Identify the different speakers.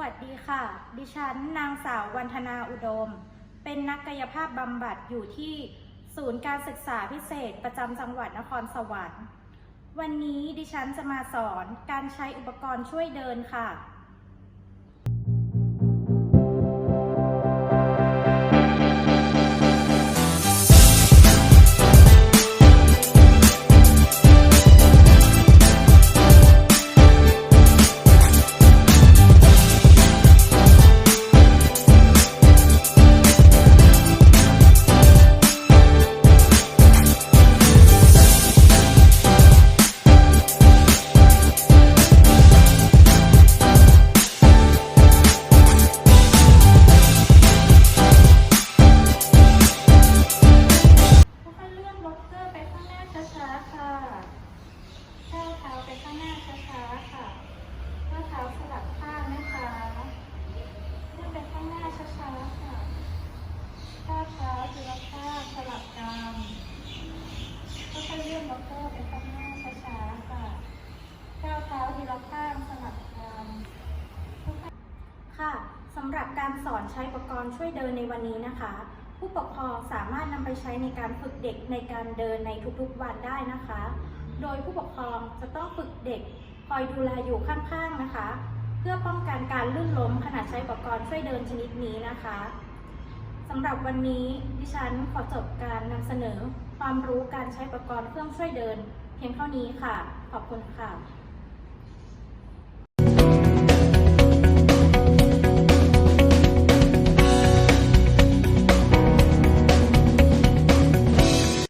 Speaker 1: วัสดีค่ะ ดิฉันนางสาววันธนาอุดม เป็นนักกายภาพบำบัดอยู่ที่ศูนย์การศึกษาพิเศษประจำจังหวัดนครสวรรค์ วันนี้ดิฉันจะมาสอนการใช้อุปกรณ์ช่วยเดินค่ะำหรับการสอนใช้อุปกรณ์ช่วยเดินในวันนี้นะคะ ผู้ปกครองสามารถนำไปใช้ในการฝึกเด็กในการเดินในทุกๆวันได้นะคะ โดยผู้ปกครองจะต้องฝึกเด็กคอยดูแลอยู่ข้างๆนะคะ เพื่อป้องกันการลื่นล้มขณะใช้อุปกรณ์ช่วยเดินชนิดนี้นะคะสำหรับวันนี้ดิฉันขอจบการนำเสนอความรู้การใช้อุปกรณ์เครื่องช่วยเดิน เพียงเท่านี้ค่ะ ขอบคุณค่ะ